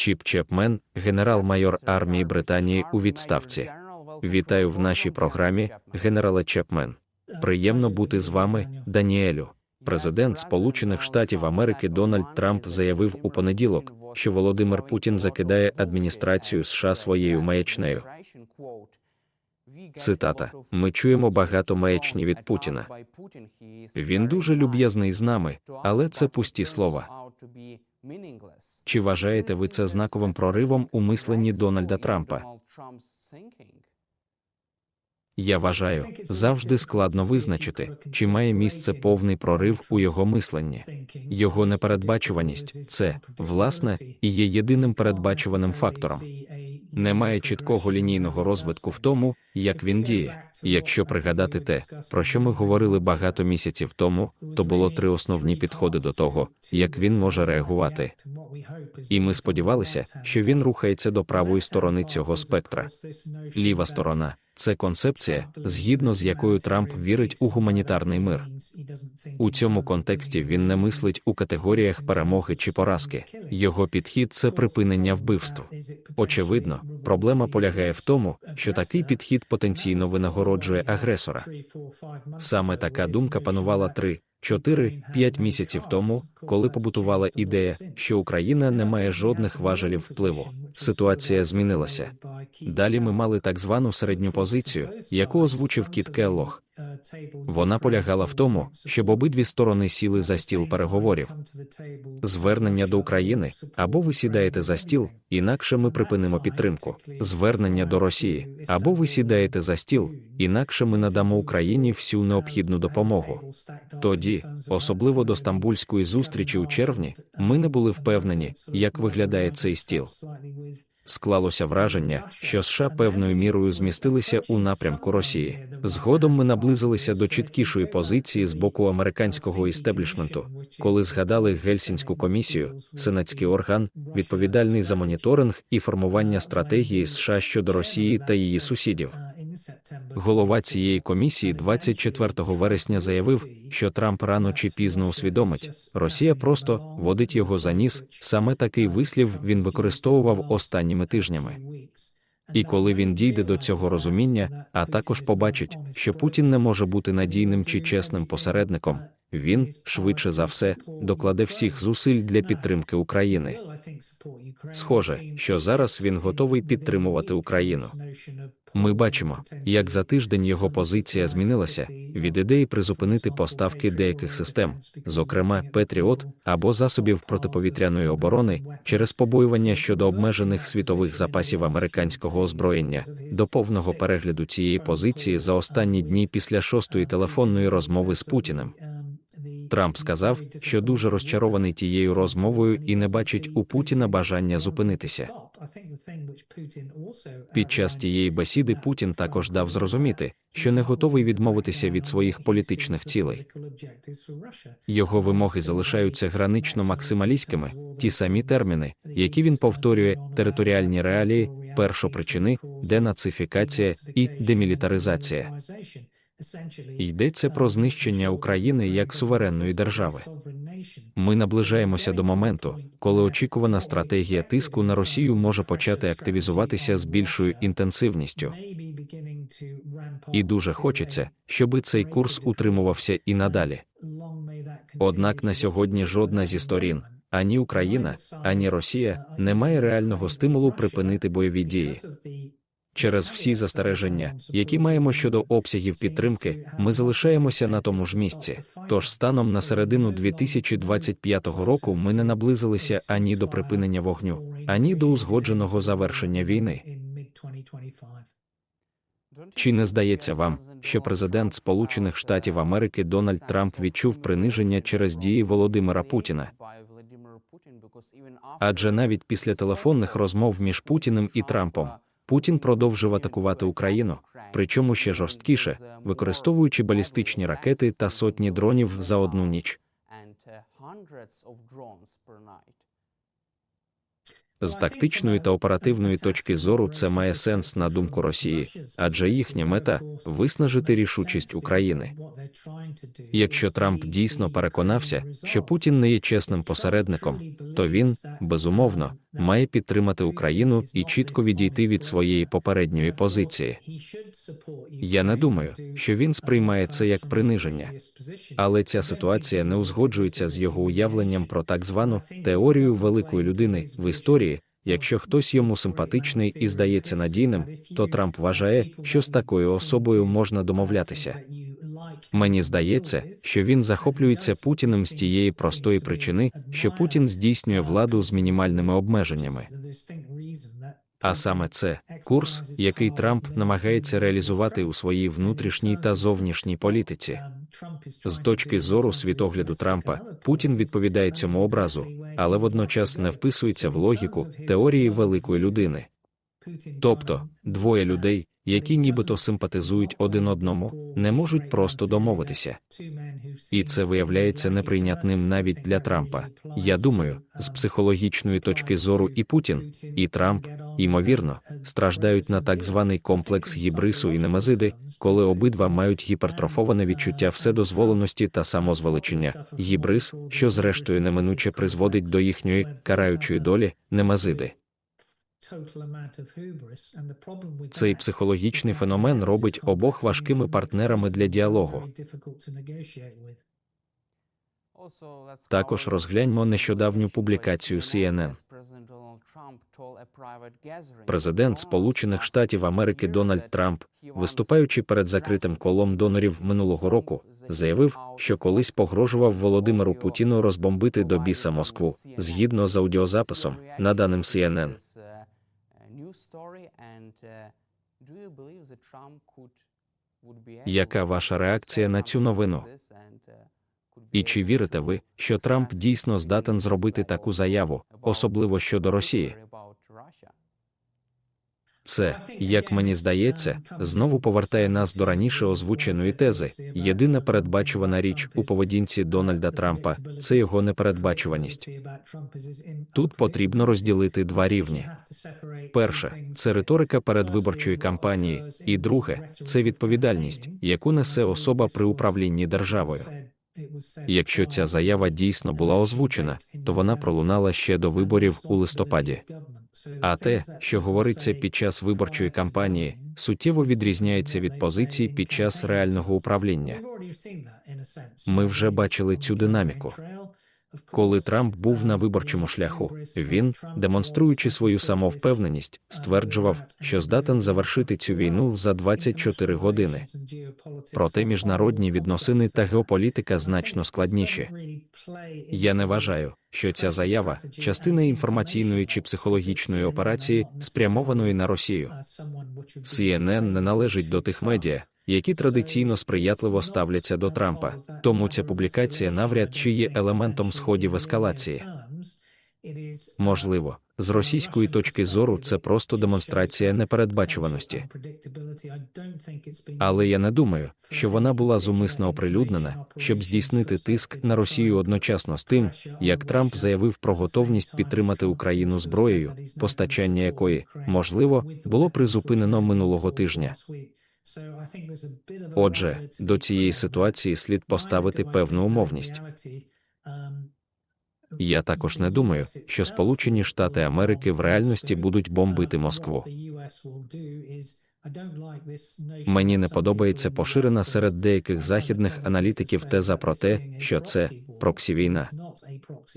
Чіп Чепмен, генерал-майор армії Британії у відставці. Вітаю в нашій програмі, генерале Чепмен. Приємно бути з вами, Даніелю. Президент Сполучених Штатів Америки Дональд Трамп заявив у понеділок, що Володимир Путін закидає адміністрацію США своєю маячнею. Цитата: Ми чуємо багато маячні від Путіна. Він дуже люб'язний з нами, але це пусті слова. Чи вважаєте ви це знаковим проривом у мисленні Дональда Трампа? Я вважаю, завжди складно визначити, чи має місце повний прорив у його мисленні. Його непередбачуваність це, власне, і є єдиним передбачуваним фактором. Немає чіткого лінійного розвитку в тому, як він діє. Якщо пригадати те, про що ми говорили багато місяців тому, то було три основні підходи до того, як він може реагувати. І ми сподівалися, що він рухається до правої сторони цього спектра. Ліва сторона це концепція, згідно з якою Трамп вірить у гуманітарний мир. У цьому контексті він не мислить у категоріях перемоги чи поразки. Його підхід це припинення вбивств. Очевидно, проблема полягає в тому, що такий підхід потенційно винагороджує агресора. Саме така думка панувала три, чотири, п'ять місяців тому, коли побутувала ідея, що Україна не має жодних важелів впливу. Ситуація змінилася. Далі ми мали так звану середню позицію, яку озвучив Кіт Келлог. Вона полягала в тому, щоб обидві сторони сіли за стіл переговорів. Звернення до України або ви сідаєте за стіл, інакше ми припинимо підтримку. Звернення до Росії або ви сідаєте за стіл, інакше ми надамо Україні всю необхідну допомогу. Тоді, особливо до стамбульської зустрічі у червні, ми не були впевнені, як виглядає цей стіл. Склалося враження, що США певною мірою змістилися у напрямку Росії. Згодом ми наблизилися до чіткішої позиції з боку американського істеблішменту, коли згадали Гельсінську комісію, сенатський орган, відповідальний за моніторинг і формування стратегії США щодо Росії та її сусідів. Голова цієї комісії 24 вересня заявив, що Трамп рано чи пізно усвідомить, Росія просто водить його за ніс. Саме такий вислів він використовував останніми тижнями. І коли він дійде до цього розуміння, а також побачить, що Путін не може бути надійним чи чесним посередником, він, швидше за все, докладе всіх зусиль для підтримки України. Схоже, що зараз він готовий підтримувати Україну. Ми бачимо, як за тиждень його позиція змінилася від ідеї призупинити поставки деяких систем, зокрема Петріот або засобів протиповітряної оборони, через побоювання щодо обмежених світових запасів американського озброєння, до повного перегляду цієї позиції за останні дні після шостої телефонної розмови з Путіним. Трамп сказав, що дуже розчарований тією розмовою і не бачить у Путіна бажання зупинитися. Під час тієї бесіди Путін також дав зрозуміти, що не готовий відмовитися від своїх політичних цілей. Його вимоги залишаються гранично максималістськими, ті самі терміни, які він повторює: територіальні реалії, першопричини, денацифікація і демілітаризація. Йдеться про знищення України як суверенної держави. Ми наближаємося до моменту, коли очікувана стратегія тиску на Росію може почати активізуватися з більшою інтенсивністю. І дуже хочеться, щоби цей курс утримувався і надалі. Однак на сьогодні жодна зі сторін. Ані Україна, ані Росія не має реального стимулу припинити бойові дії. Через всі застереження, які маємо щодо обсягів підтримки, ми залишаємося на тому ж місці. Тож станом на середину 2025 року ми не наблизилися ані до припинення вогню, ані до узгодженого завершення війни. Чи не здається вам, що президент Сполучених Штатів Америки Дональд Трамп відчув приниження через дії Володимира Путіна? Адже навіть після телефонних розмов між Путіним і Трампом Путін продовжив атакувати Україну, причому ще жорсткіше, використовуючи балістичні ракети та сотні дронів за одну ніч. З тактичної та оперативної точки зору це має сенс на думку Росії, адже їхня мета виснажити рішучість України. Якщо Трамп дійсно переконався, що Путін не є чесним посередником, то він, безумовно, має підтримати Україну і чітко відійти від своєї попередньої позиції. Я не думаю, що він сприймає це як приниження, але ця ситуація не узгоджується з його уявленням про так звану теорію великої людини в історії. Якщо хтось йому симпатичний і здається надійним, то Трамп вважає, що з такою особою можна домовлятися. Мені здається, що він захоплюється Путіним з тієї простої причини, що Путін здійснює владу з мінімальними обмеженнями. А саме це курс, який Трамп намагається реалізувати у своїй внутрішній та зовнішній політиці. З точки зору світогляду Трампа, Путін відповідає цьому образу, але водночас не вписується в логіку теорії великої людини. Тобто, двоє людей, які нібито симпатизують один одному, не можуть просто домовитися. І це виявляється неприйнятним навіть для Трампа. Я думаю, з психологічної точки зору і Путін, і Трамп, ймовірно, страждають на так званий комплекс гібрису і немезиди, коли обидва мають гіпертрофоване відчуття вседозволеності та самозвеличення. Гібрис, що зрештою неминуче призводить до їхньої караючої долі, немезиди. Цей психологічний феномен робить обох важкими партнерами для діалогу. Також розгляньмо нещодавню публікацію CNN. Президент Сполучених Штатів Америки Дональд Трамп, виступаючи перед закритим колом донорів минулого року, заявив, що колись погрожував Володимиру Путіну розбомбити до біса Москву, згідно з аудіозаписом, наданим CNN. Яка ваша реакція на цю новину? І чи вірите ви, що Трамп дійсно здатен зробити таку заяву, особливо щодо Росії? Це, як мені здається, знову повертає нас до раніше озвученої тези. Єдина передбачувана річ у поведінці Дональда Трампа це його непередбачуваність. Тут потрібно розділити два рівні. Перше це риторика передвиборчої кампанії, і друге це відповідальність, яку несе особа при управлінні державою. Якщо ця заява дійсно була озвучена, то вона пролунала ще до виборів у листопаді. А те, що говориться під час виборчої кампанії, суттєво відрізняється від позицій під час реального управління. Ми вже бачили цю динаміку. Коли Трамп був на виборчому шляху, він, демонструючи свою самовпевненість, стверджував, що здатен завершити цю війну за 24 години. Проте міжнародні відносини та геополітика значно складніші. Я не вважаю, що ця заява частина інформаційної чи психологічної операції, спрямованої на Росію. CNN не належить до тих медіа, які традиційно сприятливо ставляться до Трампа. Тому ця публікація навряд чи є елементом сходів ескалації. Можливо, з російської точки зору це просто демонстрація непередбачуваності. Але я не думаю, що вона була зумисно оприлюднена, щоб здійснити тиск на Росію одночасно з тим, як Трамп заявив про готовність підтримати Україну зброєю, постачання якої, можливо, було призупинено минулого тижня. Отже, до цієї ситуації слід поставити певну умовність. Я також не думаю, що Сполучені Штати Америки в реальності будуть бомбити Москву. Мені не подобається поширена серед деяких західних аналітиків теза про те, що це проксі війна.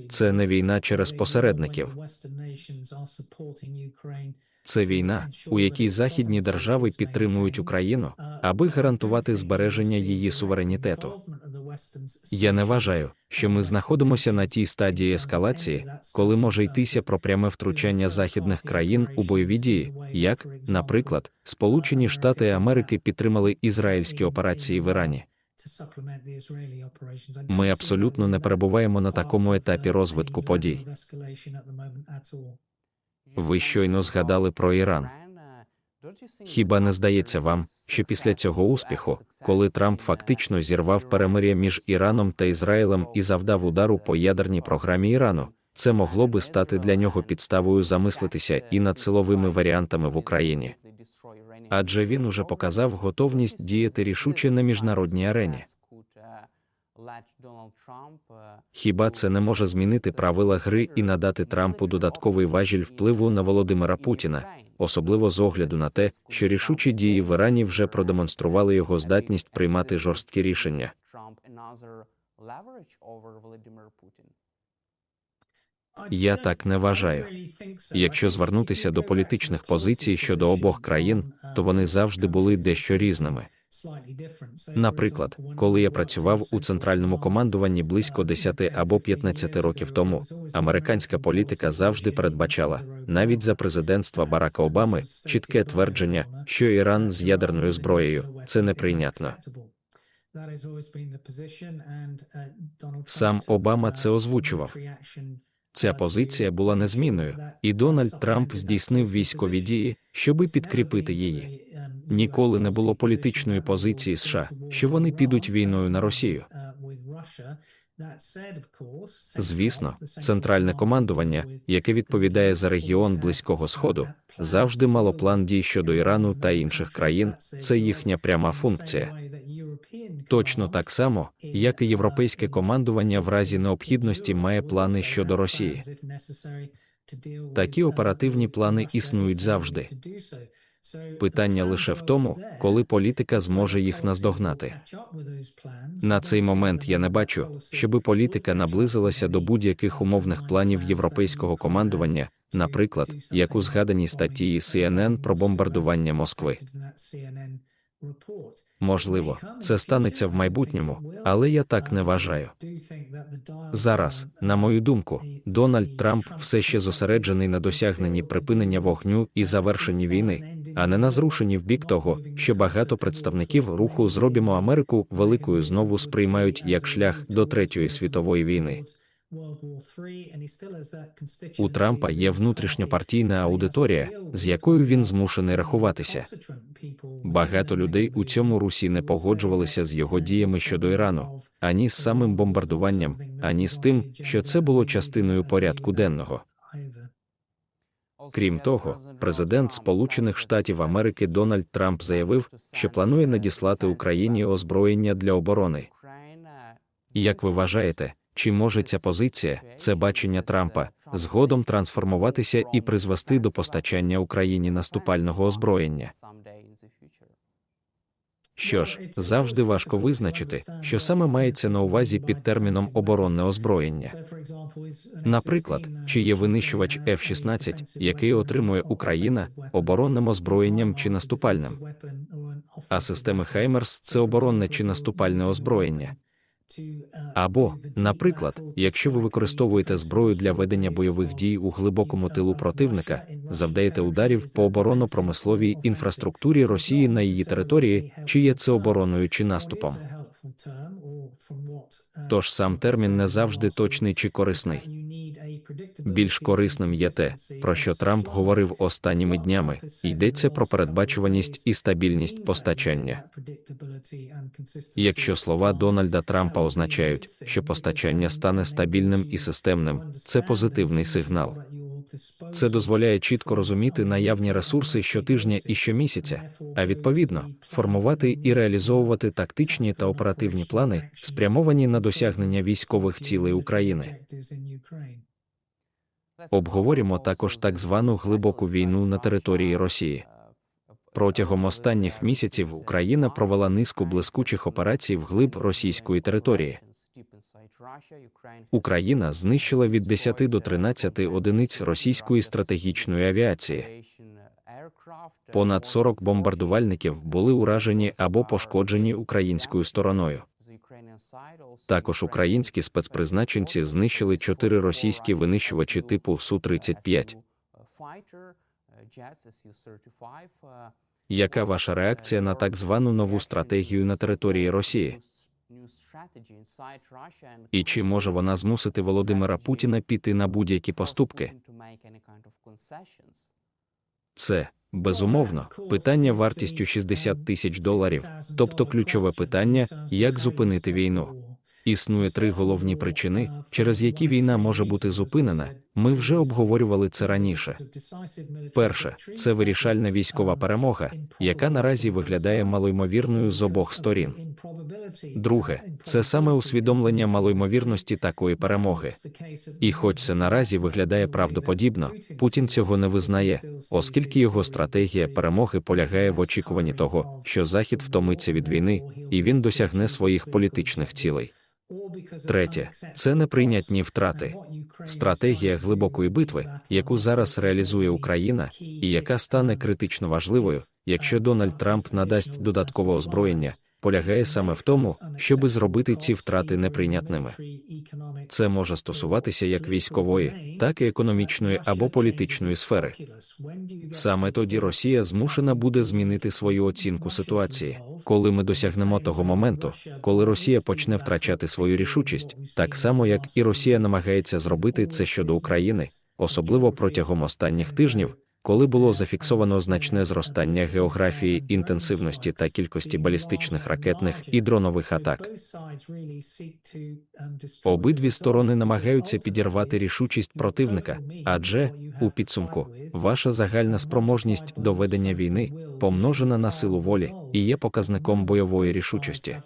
Це не війна через посередників. Це війна, у якій західні держави підтримують Україну, аби гарантувати збереження її суверенітету. Я не вважаю, що ми знаходимося на тій стадії ескалації, коли може йтися про пряме втручання західних країн у бойові дії, як, наприклад, Сполучені Штати Америки підтримали ізраїльські операції в Ірані. Ми абсолютно не перебуваємо на такому етапі розвитку подій. Ви щойно згадали про Іран. Хіба не здається вам, що після цього успіху, коли Трамп фактично зірвав перемир'я між Іраном та Ізраїлем і завдав удару по ядерній програмі Ірану, Це могло би стати для нього підставою замислитися і над силовими варіантами в Україні. Адже він уже показав готовність діяти рішуче на міжнародній арені. Хіба це не може змінити правила гри і надати Трампу додатковий важіль впливу на Володимира Путіна, особливо з огляду на те, що рішучі дії в Ірані вже продемонстрували його здатність приймати жорсткі рішення. Я так не вважаю. Якщо звернутися до політичних позицій щодо обох країн, то вони завжди були дещо різними. Наприклад, коли я працював у центральному командуванні близько 10 або 15 років тому, американська політика завжди передбачала, навіть за президентства Барака Обами, чітке твердження, що Іран з ядерною зброєю. Це неприйнятно. Сам Обама це озвучував. Ця позиція була незмінною, і Дональд Трамп здійснив військові дії, щоби підкріпити її. Ніколи не було політичної позиції США, що вони підуть війною на Росію. Звісно, центральне командування, яке відповідає за регіон Близького Сходу, завжди мало план дій щодо Ірану та інших країн. Це їхня пряма функція. Точно так само, як і європейське командування в разі необхідності має плани щодо Росії. Такі оперативні плани існують завжди. Питання лише в тому, коли політика зможе їх наздогнати. На цей момент я не бачу, щоби політика наблизилася до будь-яких умовних планів європейського командування, наприклад, як у згаданій статті CNN про бомбардування Москви. Можливо, це станеться в майбутньому, але я так не вважаю. Зараз, на мою думку, Дональд Трамп все ще зосереджений на досягненні припинення вогню і завершенні війни, а не на зрушенні в бік того, що багато представників руху Зробімо Америку великою знову сприймають як шлях до третьої світової війни. У Трампа є внутрішньопартійна аудиторія, з якою він змушений рахуватися. Багато людей у цьому русі не погоджувалися з його діями щодо Ірану, ані з самим бомбардуванням, ані з тим, що це було частиною порядку денного. Крім того, президент Сполучених Штатів Америки Дональд Трамп заявив, що планує надіслати Україні озброєння для оборони. Як ви вважаєте, чи може ця позиція, це бачення Трампа, згодом трансформуватися і призвести до постачання Україні наступального озброєння? Що ж, завжди важко визначити, що саме мається на увазі під терміном оборонне озброєння. Наприклад, чи є винищувач F-16, який отримує Україна оборонним озброєнням чи наступальним, а системи Хаймерс це оборонне чи наступальне озброєння. Або, наприклад, якщо ви використовуєте зброю для ведення бойових дій у глибокому тилу противника, завдаєте ударів по оборонно-промисловій інфраструктурі Росії на її території, чи є це обороною чи наступом. Тож сам термін не завжди точний чи корисний. Більш корисним є те, про що Трамп говорив останніми днями. Йдеться про передбачуваність і стабільність постачання. Якщо слова Дональда Трампа означають, що постачання стане стабільним і системним, це позитивний сигнал. Це дозволяє чітко розуміти наявні ресурси щотижня і щомісяця, а відповідно формувати і реалізовувати тактичні та оперативні плани, спрямовані на досягнення військових цілей України. Обговоримо також так звану глибоку війну на території Росії. Протягом останніх місяців Україна провела низку блискучих операцій вглиб російської території. Україна знищила від 10 до 13 одиниць російської стратегічної авіації. Понад 40 бомбардувальників були уражені або пошкоджені українською стороною. Також українські спецпризначенці знищили чотири російські винищувачі типу Су-35. Яка ваша реакція на так звану нову стратегію на території Росії? І чи може вона змусити Володимира Путіна піти на будь-які поступки? Це безумовно питання вартістю 60 тисяч доларів, тобто ключове питання, як зупинити війну. Існує три головні причини, через які війна може бути зупинена. Ми вже обговорювали це раніше. Перше, це вирішальна військова перемога, яка наразі виглядає малоймовірною з обох сторін. Друге, це саме усвідомлення малоймовірності такої перемоги. І хоч це наразі виглядає правдоподібно, Путін цього не визнає, оскільки його стратегія перемоги полягає в очікуванні того, що Захід втомиться від війни, і він досягне своїх політичних цілей. Третє це неприйнятні втрати. Стратегія глибокої битви, яку зараз реалізує Україна, і яка стане критично важливою, якщо Дональд Трамп надасть додаткове озброєння, полягає саме в тому, щоби зробити ці втрати неприйнятними. Це може стосуватися як військової, так і економічної або політичної сфери. Саме тоді Росія змушена буде змінити свою оцінку ситуації, коли ми досягнемо того моменту, коли Росія почне втрачати свою рішучість, так само як і Росія намагається зробити це щодо України, особливо протягом останніх тижнів. Коли було зафіксовано значне зростання географії інтенсивності та кількості балістичних ракетних і дронових атак, обидві сторони намагаються підірвати рішучість противника, адже у підсумку ваша загальна спроможність до ведення війни помножена на силу волі і є показником бойової рішучості.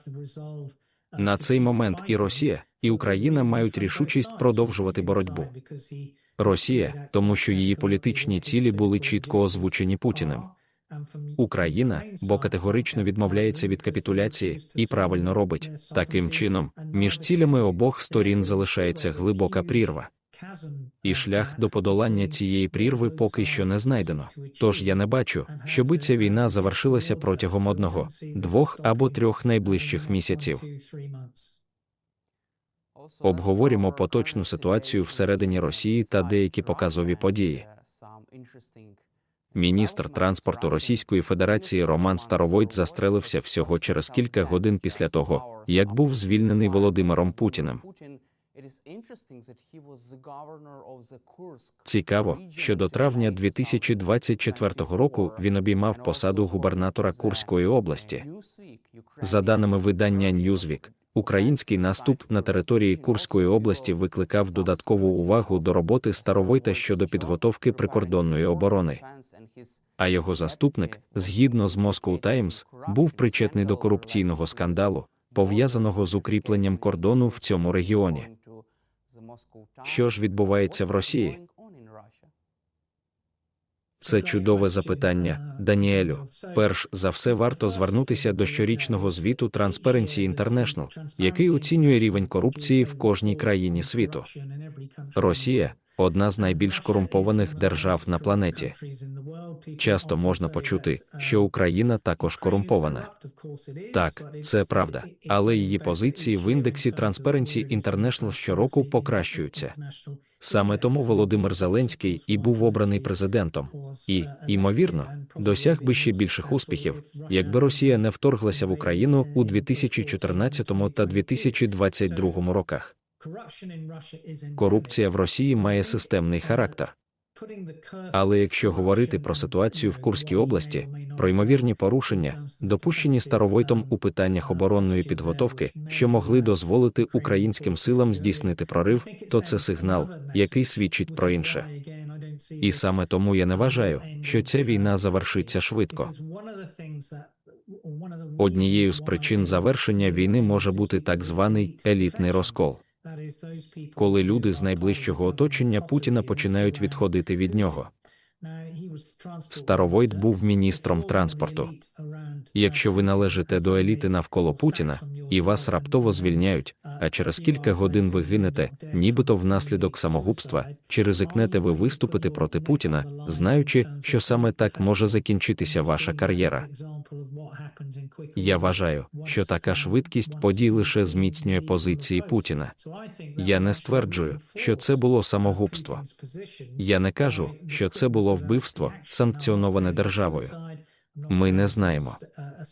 На цей момент і Росія, і Україна мають рішучість продовжувати боротьбу. Росія, тому що її політичні цілі були чітко озвучені Путіним. Україна, бо категорично відмовляється від капітуляції і правильно робить. Таким чином, між цілями обох сторін залишається глибока прірва. І шлях до подолання цієї прірви поки що не знайдено. Тож я не бачу, щоби ця війна завершилася протягом одного, двох або трьох найближчих місяців. Обговоримо поточну ситуацію всередині Росії та деякі показові події. Міністр транспорту Російської Федерації Роман Старовойт застрелився всього через кілька годин після того, як був звільнений Володимиром Путіним. Цікаво, що до травня 2024 року він обіймав посаду губернатора Курської області. За даними видання Newsweek, Український наступ на території Курської області викликав додаткову увагу до роботи Старовойта щодо підготовки прикордонної оборони. А його заступник, згідно з Moscow Times, був причетний до корупційного скандалу, пов'язаного з укріпленням кордону в цьому регіоні. Що ж відбувається в Росії? Це чудове запитання, Даніелю. Перш за все, варто звернутися до щорічного звіту Transparency International, який оцінює рівень корупції в кожній країні світу. Росія одна з найбільш корумпованих держав на планеті. Часто можна почути, що Україна також корумпована. Так, це правда, але її позиції в індексі Transparency International щороку покращуються. Саме тому Володимир Зеленський і був обраний президентом, і, ймовірно, досяг би ще більших успіхів, якби Росія не вторглася в Україну у 2014 та 2022 роках. Корупція в Росії має системний характер. Але якщо говорити про ситуацію в Курській області, про ймовірні порушення, допущені старовойтом у питаннях оборонної підготовки, що могли дозволити українським силам здійснити прорив, то це сигнал, який свідчить про інше. І саме тому я не вважаю, що ця війна завершиться швидко. Однією з причин завершення війни може бути так званий елітний розкол коли люди з найближчого оточення Путіна починають відходити від нього. Старовойт був міністром транспорту. Якщо ви належите до еліти навколо Путіна і вас раптово звільняють, а через кілька годин ви гинете, нібито внаслідок самогубства, чи ризикнете ви виступити проти Путіна, знаючи, що саме так може закінчитися ваша кар'єра. Я вважаю, що така швидкість подій лише зміцнює позиції Путіна. Я не стверджую, що це було самогубство. Я не кажу, що це було вбивство, санкціоноване державою. Ми не знаємо.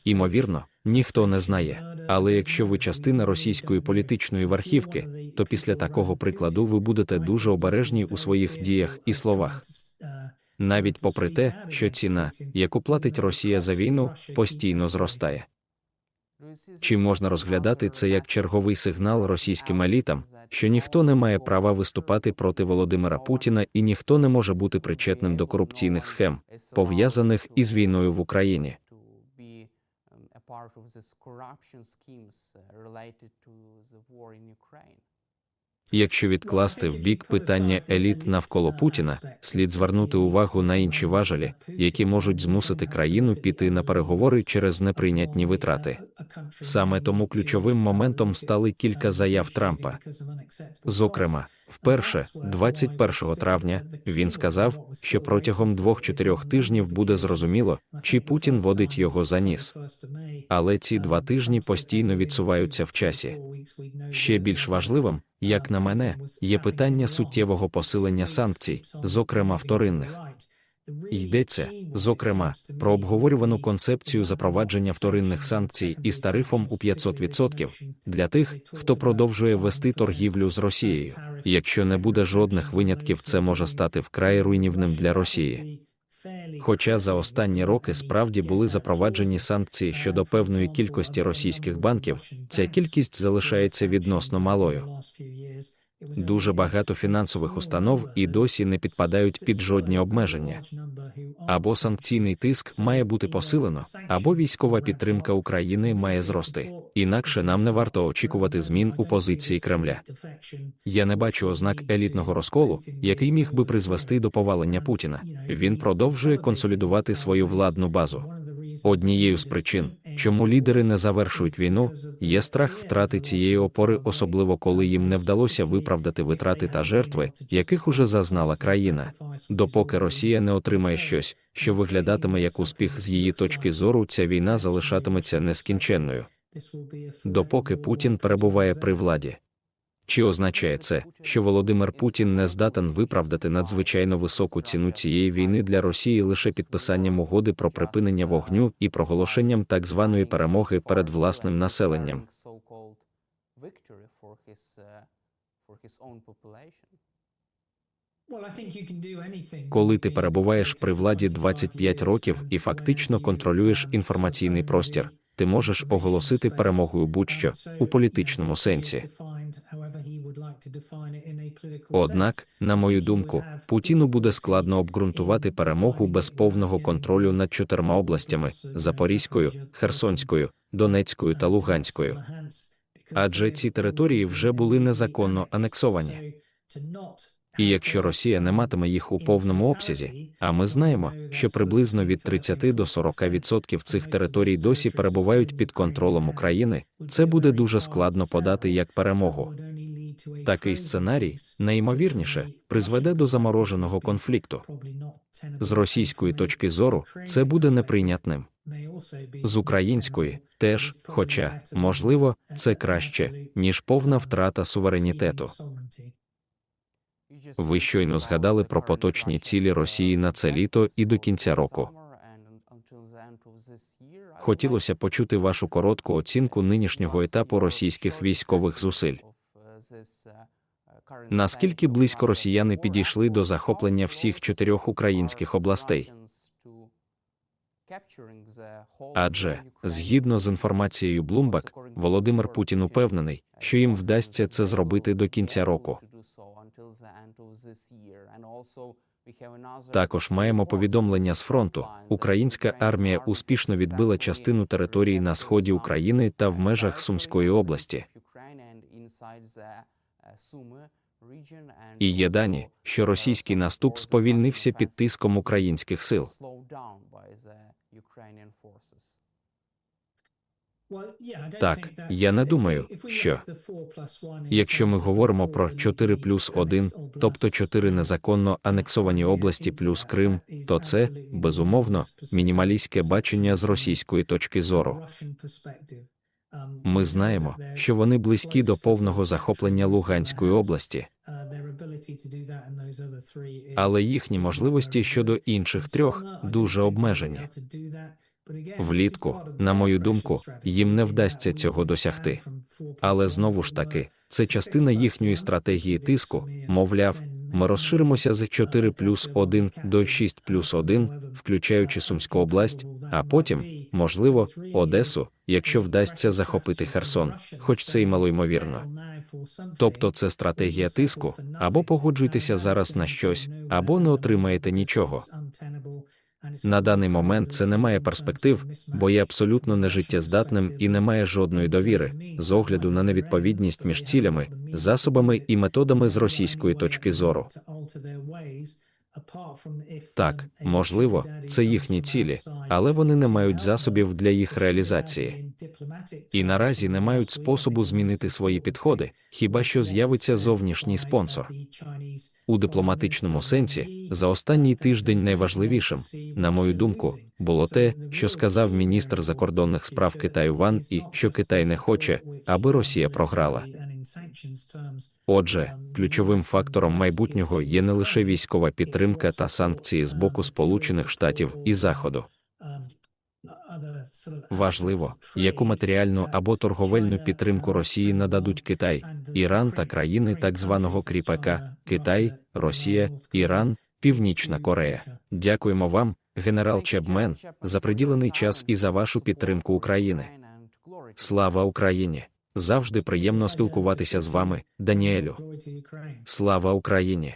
Імовірно, ніхто не знає. Але якщо ви частина російської політичної верхівки, то після такого прикладу ви будете дуже обережні у своїх діях і словах. Навіть попри те, що ціна, яку платить Росія за війну, постійно зростає. Чи можна розглядати це як черговий сигнал російським елітам, що ніхто не має права виступати проти Володимира Путіна і ніхто не може бути причетним до корупційних схем, пов'язаних із війною в Україні? Якщо відкласти в бік питання еліт навколо Путіна, слід звернути увагу на інші важелі, які можуть змусити країну піти на переговори через неприйнятні витрати. Саме тому ключовим моментом стали кілька заяв Трампа. Зокрема, вперше, 21 травня, він сказав, що протягом двох-чотирьох тижнів буде зрозуміло, чи Путін водить його за ніс. Але ці два тижні постійно відсуваються в часі. Ще більш важливим, як на мене, є питання суттєвого посилення санкцій, зокрема вторинних. Йдеться, зокрема, про обговорювану концепцію запровадження вторинних санкцій із тарифом у 500% для тих, хто продовжує вести торгівлю з Росією. Якщо не буде жодних винятків, це може стати вкрай руйнівним для Росії. Хоча за останні роки справді були запроваджені санкції щодо певної кількості російських банків, ця кількість залишається відносно малою. Дуже багато фінансових установ і досі не підпадають під жодні обмеження. Або санкційний тиск має бути посилено, або військова підтримка України має зрости. Інакше нам не варто очікувати змін у позиції Кремля. Я не бачу ознак елітного розколу, який міг би призвести до повалення Путіна. Він продовжує консолідувати свою владну базу. Однією з причин, чому лідери не завершують війну, є страх втрати цієї опори, особливо коли їм не вдалося виправдати витрати та жертви, яких уже зазнала країна. Допоки Росія не отримає щось, що виглядатиме як успіх з її точки зору, ця війна залишатиметься нескінченною. Допоки Путін перебуває при владі. Чи означає це, що Володимир Путін не здатен виправдати надзвичайно високу ціну цієї війни для Росії лише підписанням угоди про припинення вогню і проголошенням так званої перемоги перед власним населенням? Коли ти перебуваєш при владі 25 років і фактично контролюєш інформаційний простір, ти можеш оголосити перемогою будь-що у політичному сенсі. Однак, на мою думку, Путіну буде складно обґрунтувати перемогу без повного контролю над чотирма областями Запорізькою, Херсонською, Донецькою та Луганською. Адже ці території вже були незаконно анексовані. І якщо Росія не матиме їх у повному обсязі, а ми знаємо, що приблизно від 30 до 40% цих територій досі перебувають під контролем України, це буде дуже складно подати як перемогу. Такий сценарій, найімовірніше, призведе до замороженого конфлікту. З російської точки зору це буде неприйнятним. З української теж, хоча, можливо, це краще, ніж повна втрата суверенітету. Ви щойно згадали про поточні цілі Росії на це літо і до кінця року. Хотілося почути вашу коротку оцінку нинішнього етапу російських військових зусиль. Наскільки близько росіяни підійшли до захоплення всіх чотирьох українських областей? Адже, згідно з інформацією Bloomberg, Володимир Путін упевнений, що їм вдасться це зробити до кінця року. Також маємо повідомлення з фронту. Українська армія успішно відбила частину території на сході України та в межах Сумської області. І є дані, що російський наступ сповільнився під тиском українських сил. Так, я не думаю, що якщо ми говоримо про 4 плюс 1, тобто 4 незаконно анексовані області плюс Крим, то це, безумовно, мінімалістське бачення з російської точки зору. Ми знаємо, що вони близькі до повного захоплення Луганської області, але їхні можливості щодо інших трьох дуже обмежені. Влітку, на мою думку, їм не вдасться цього досягти. Але знову ж таки, це частина їхньої стратегії тиску, мовляв, ми розширимося з 4 плюс 1 до 6 плюс 1, включаючи Сумську область, а потім, можливо, Одесу, якщо вдасться захопити Херсон, хоч це й малоймовірно. Тобто це стратегія тиску, або погоджуйтеся зараз на щось, або не отримаєте нічого. На даний момент це не має перспектив, бо є абсолютно нежиттєздатним і не має жодної довіри з огляду на невідповідність між цілями, засобами і методами з російської точки зору. Так, можливо, це їхні цілі, але вони не мають засобів для їх реалізації. І наразі не мають способу змінити свої підходи, хіба що з'явиться зовнішній спонсор. У дипломатичному сенсі за останній тиждень найважливішим, на мою думку, було те, що сказав міністр закордонних справ Китаю Ван і що Китай не хоче, аби Росія програла. Отже, ключовим фактором майбутнього є не лише військова підтримка та санкції з боку Сполучених Штатів і Заходу. Важливо, яку матеріальну або торговельну підтримку Росії нададуть Китай, Іран та країни так званого кріпака Китай, Росія, Іран, Північна Корея. Дякуємо вам, генерал Чебмен, за приділений час і за вашу підтримку України. Слава Україні! Завжди приємно спілкуватися з вами, Даніелю. Слава Україні!